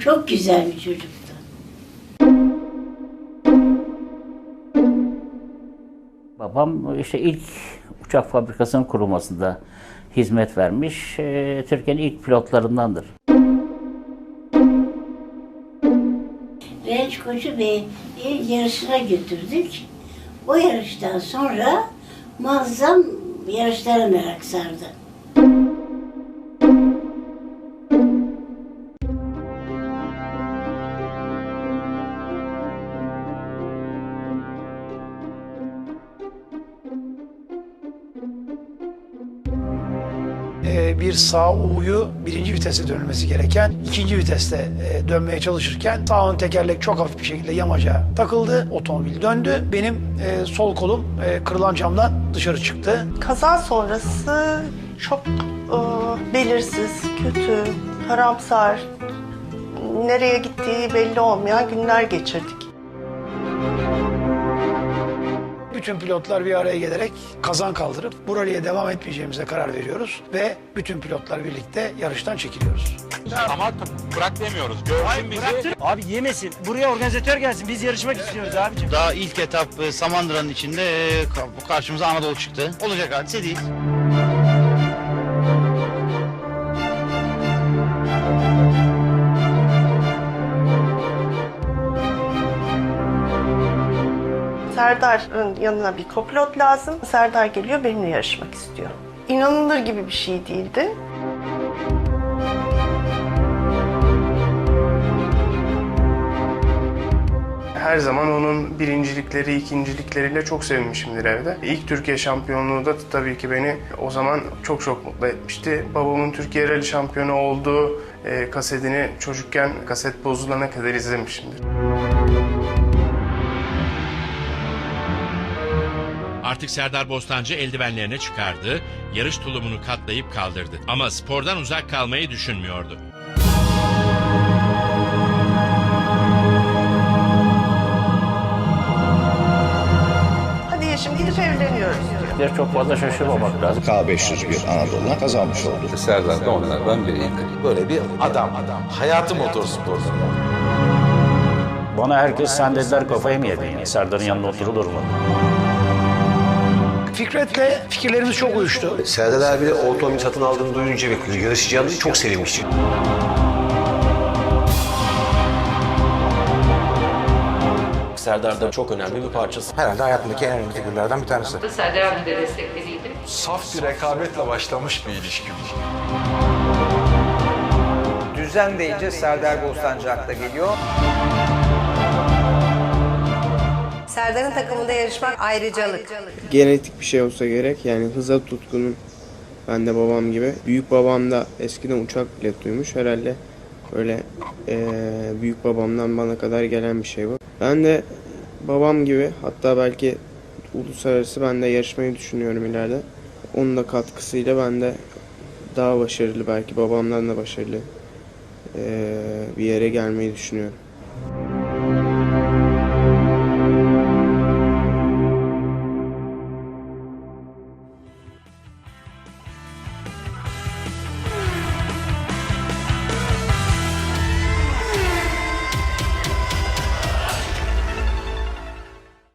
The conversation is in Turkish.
Çok güzel bir çocuktu. Babam işte ilk uçak fabrikasının kurulmasında hizmet vermiş. Ee, Türkiye'nin ilk pilotlarındandır. Renç Koçu Bey yarışına götürdük. O yarıştan sonra muazzam yarışlara merak sardı. Ee, bir sağ U'yu birinci vitese dönülmesi gereken ikinci viteste e, dönmeye çalışırken sağ ön tekerlek çok hafif bir şekilde yamaca takıldı. Otomobil döndü. Benim e, sol kolum e, kırılan camdan dışarı çıktı. Kaza sonrası çok e, belirsiz, kötü, karamsar, nereye gittiği belli olmayan günler geçirdik. Bütün pilotlar bir araya gelerek kazan kaldırıp bu ralliye devam etmeyeceğimize karar veriyoruz ve bütün pilotlar birlikte yarıştan çekiliyoruz. Ama bırak demiyoruz. Görsün bizi. Abi yemesin. Buraya organizatör gelsin. Biz yarışmak istiyoruz abicim. Daha ilk etap e, Samandıra'nın içinde e, ka- karşımıza Anadolu çıktı. Olacak hadise değil. Serdar'ın yanına bir kopilot lazım. Serdar geliyor benimle yarışmak istiyor. İnanılır gibi bir şey değildi. Her zaman onun birincilikleri, ikincilikleriyle çok sevinmişimdir evde. İlk Türkiye şampiyonluğu da tabii ki beni o zaman çok çok mutlu etmişti. Babamın Türkiye Rally şampiyonu olduğu e, kasetini çocukken kaset bozulana kadar izlemişimdir. Artık Serdar Bostancı eldivenlerini çıkardı, yarış tulumunu katlayıp kaldırdı. Ama spordan uzak kalmayı düşünmüyordu. Hadi Yeşim gidip evleniyoruz diyor. Bir çok fazla şaşırmamak lazım. K501 Anadolu'na kazanmış oldu. Serdar da onlardan biriydi. Böyle bir adam, adam. Hayatı motorspordu. Bana herkes sen dediler kafayı mı yedin ya? Serdar'ın yanında oturulur mu? Fikret'le fikirlerimiz çok uyuştu. Serdar abi de otomobil satın aldığını duyunca ve yarışacağını çok sevinmişti. Serdar da çok önemli bir parçası. Herhalde hayatımdaki en önemli figürlerden bir tanesi. Serdar abi de destekleriydi. Saf bir rekabetle başlamış bir ilişki. Düzen deyince Serdar Bostancı akla geliyor. Serdar'ın takımında yarışmak ayrıcalık. Genetik bir şey olsa gerek. Yani hıza tutkunun ben de babam gibi. Büyük babam da eskiden uçak pilotuymuş herhalde. Böyle eee büyük babamdan bana kadar gelen bir şey bu. Ben de babam gibi hatta belki uluslararası ben de yarışmayı düşünüyorum ileride. Onun da katkısıyla ben de daha başarılı belki babamdan da başarılı eee, bir yere gelmeyi düşünüyorum.